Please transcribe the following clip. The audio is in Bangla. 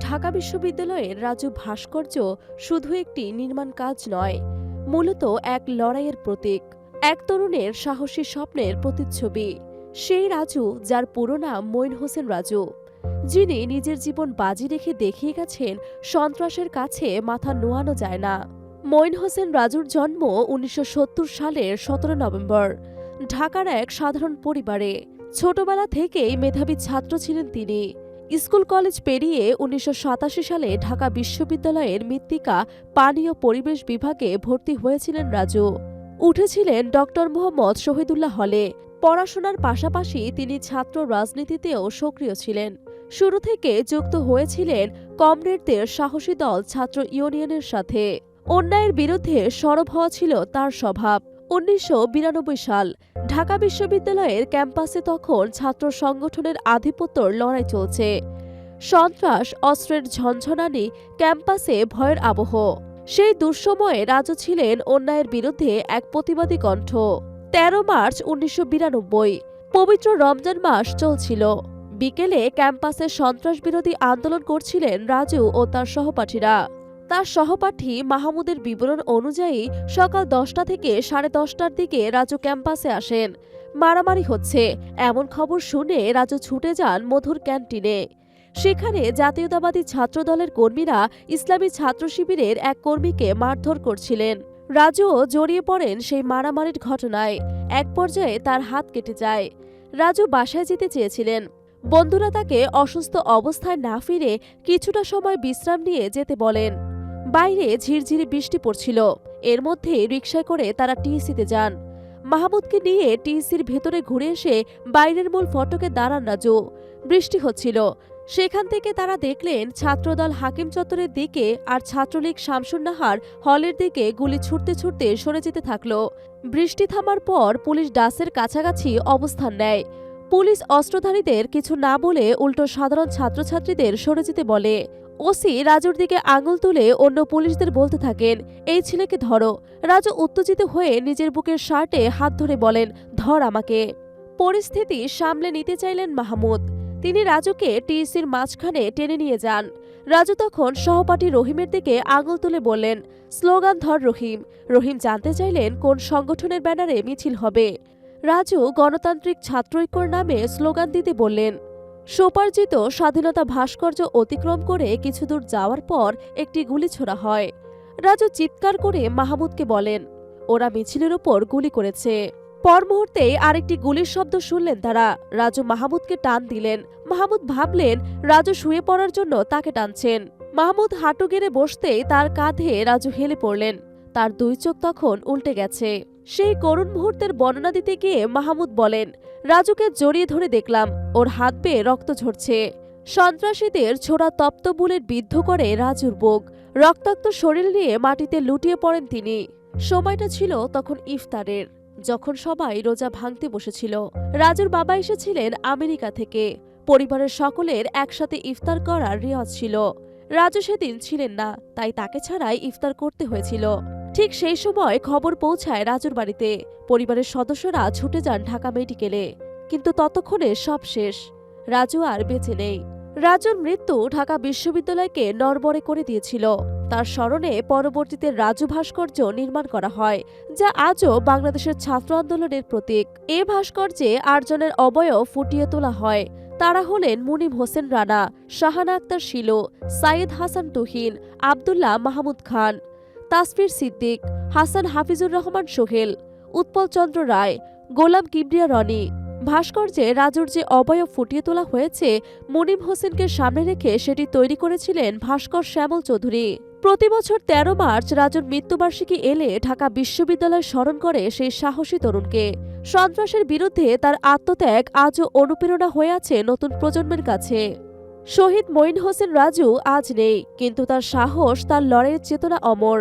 ঢাকা বিশ্ববিদ্যালয়ের রাজু ভাস্কর্য শুধু একটি নির্মাণ কাজ নয়, মূলত এক লড়াইয়ের প্রতীক, এক তরুণের সাহসী স্বপ্নের প্রতিচ্ছবি। সেই রাজু, যার পুরো নাম মঈন হোসেন রাজু, যিনি নিজের জীবন বাজি রেখে দেখিয়ে গেছেন সন্ত্রাসের কাছে মাথা নোয়ানো যায় না। মঈন হোসেন রাজুর জন্ম উনিশশো সত্তর সালের সতেরো নভেম্বর, ঢাকার এক সাধারণ পরিবারে। ছোটবেলা থেকেই মেধাবী ছাত্র ছিলেন তিনি। স্কুল কলেজ পেরিয়ে উনিশশো সাতাশি সালে ঢাকা বিশ্ববিদ্যালয়ের মৃত্তিকা পানি ও পরিবেশ বিভাগে ভর্তি হয়েছিলেন রাজু। উঠেছিলেন ডক্টর মোহাম্মদ শহীদুল্লাহ হলে। পড়াশোনার পাশাপাশি তিনি ছাত্র রাজনীতিতেও সক্রিয় ছিলেন। শুরু থেকে যুক্ত হয়েছিলেন কমরেডদের সাহসী দল ছাত্র ইউনিয়নের সাথে। অন্যায়ের বিরুদ্ধে সরব হওয়া ছিল তার স্বভাব। উনিশশো বিরানব্বই সাল, ঢাকা বিশ্ববিদ্যালয়ের ক্যাম্পাসে তখন ছাত্র সংগঠনের আধিপত্যর লড়াই চলছে। সন্ত্রাস, অস্ত্রের ঝনঝনানি, ক্যাম্পাসে ভয়ের আবহ। সেই দুঃসময়ে রাজু ছিলেন অন্যায়ের বিরুদ্ধে এক প্রতিবাদী কণ্ঠ। তেরো মার্চ উনিশশো বিরানব্বই, পবিত্র রমজান মাস চলছিল। বিকেলে ক্যাম্পাসে সন্ত্রাস বিরোধী আন্দোলন করছিলেন রাজু ও তার সহপাঠীরা। তার সহপাঠী মাহমুদের বিবরণ অনুযায়ী সকাল দশটা থেকে সাড়ে দশটার দিকে রাজু ক্যাম্পাসে আসেন। মারামারি হচ্ছে। এমন খবর শুনে রাজু ছুটে যান মধুর ক্যান্টিনে। সেখানে জাতীয়তাবাদী ছাত্রদলের কর্মীরা ইসলামী ছাত্র শিবিরের এক কর্মীকে মারধর করছিলেন। রাজুও জড়িয়ে পড়েন সেই মারামারির ঘটনায়। এক পর্যায়ে তার হাত কেটে যায়। রাজু বাসায় যেতে চেয়েছিলেন। বন্ধুরা তাকে অসুস্থ অবস্থায় না ফিরে কিছুটা সময় বিশ্রাম নিয়ে যেতে বলেন। বাইরে ঝিরঝিরি বৃষ্টি পড়ছিল। এর মধ্যে রিকশায় করে তারা টিএসিতে যান। মাহমুদকে নিয়ে টিএসির ভেতরে ঘুরে এসে বাইরের মূল ফটকে দাঁড়ান রাজু। বৃষ্টি হচ্ছিল। সেখান থেকে তারা দেখলেন ছাত্রদল হাকিম চত্বরের দিকে আর ছাত্রলীগ শামসুন্নাহার হলের দিকে গুলি ছুটতে ছুটতে সরে যেতে থাকল। বৃষ্টি থামার পর পুলিশ ডাসের কাছাকাছি অবস্থান নেয়। পুলিশ অস্ত্রধারীদের কিছু না বলে উল্টো সাধারণ ছাত্রছাত্রীদের সরে যেতে বলে। ওসি রাজুর দিকে আঙুল তুলে অন্য পুলিশদের বলতে থাকেন, এই ছেলেকে ধরো। রাজু উত্তেজিত হয়ে নিজের বুকের শার্টে হাত ধরে বলেন, ধর আমাকে। পরিস্থিতি সামলে নিতে চাইলেন মাহমুদ। তিনি রাজুকে টিএসির মাঝখানে টেনে নিয়ে যান। রাজু তখন সহপাঠী রহিমের দিকে আঙুল তুলে বললেন, স্লোগান ধর রহিম। রহিম জানতে চাইলেন কোন সংগঠনের ব্যানারে মিছিল হবে। রাজু গণতান্ত্রিক ছাত্রৈক্যর নামে স্লোগান দিতে বললেন সোপার্জিত স্বাধীনতা ভাস্কর্য অতিক্রম করে কিছু দূর যাওয়ার পর একটি গুলি ছোড়া হয়। রাজু চিৎকার করে মাহমুদকে বলেন, ওরা মিছিলের ওপর গুলি করেছে। পর মুহূর্তেই আরেকটি গুলির শব্দ শুনলেন তারা। রাজু মাহমুদকে টান দিলেন। মাহমুদ ভাবলেন, রাজু শুয়ে পড়ার জন্য তাকে টানছেন। মাহমুদ হাঁটু গেড়ে বসতেই তার কাঁধে রাজু হেলে পড়লেন। তার দুই চোখ তখন উল্টে গেছে। সেই করুণ মুহূর্তের বর্ণনা দিতে গিয়ে মাহমুদ বলেন রাজুকে জড়িয়ে ধরে দেখলাম। ওর হাত বেয়ে রক্ত ঝরছে। সন্ত্রাসীদের ছোড়া তপ্ত বুলেট বিদ্ধ করে রাজুর বুক। রক্তাক্ত শরীর নিয়ে মাটিতে লুটিয়ে পড়েন তিনি। সময়টা ছিল তখন ইফতারের, যখন সবাই রোজা ভাঙতে বসেছিল। রাজুর বাবা এসেছিলেন আমেরিকা থেকে। পরিবারের সকলের একসাথে ইফতার করার রেওয়াজ ছিল। রাজু সেদিন ছিলেন না, তাই তাকে ছাড়াই ইফতার করতে হয়েছিল। ঠিক সেই সময় খবর পৌঁছায় রাজুর বাড়িতে। পরিবারের সদস্যরা ছুটে যান ঢাকা মেডিকেলে, কিন্তু ততক্ষণে সব শেষ। রাজু আর বেঁচে নেই। রাজুর মৃত্যু ঢাকা বিশ্ববিদ্যালয়কে নড়বড়ে করে দিয়েছিল। তার স্মরণে পরবর্তীতে রাজু ভাস্কর্য নির্মাণ করা হয়, যা আজও বাংলাদেশের ছাত্র আন্দোলনের প্রতীক। এ ভাস্কর্যে আটজনের অবয়ব ফুটিয়ে তোলা হয়। তারা হলেন মুনিম হোসেন রানা, শাহানা আক্তার শিলো সাইদ হাসান তুহিন, আবদুল্লাহ মাহমুদ খান। তাসফির সিদ্দিক, হাসান হাফিজুর রহমান সোহেল, উৎপল চন্দ্র রায়, গোলাম কিবরিয়া রনি। ভাস্কর্যে রাজুর যে অবয়ব ফুটিয়ে তোলা হয়েছে, মুনিম হোসেনকে সামনে রেখে সেটি তৈরি করেছিলেন ভাস্কর শ্যামল চৌধুরী। প্রতি বছর তেরো মার্চ রাজুর মৃত্যুবার্ষিকী এলে ঢাকা বিশ্ববিদ্যালয় স্মরণ করে সেই সাহসী তরুণকে। সন্ত্রাসের বিরুদ্ধে তার আত্মত্যাগ আজও অনুপ্রেরণা হয়ে আছে নতুন প্রজন্মের কাছে। শহীদ মঈন হোসেন রাজু আজ নেই কিন্তু তার সাহস তার লড়াইয়ের চেতনা অমর।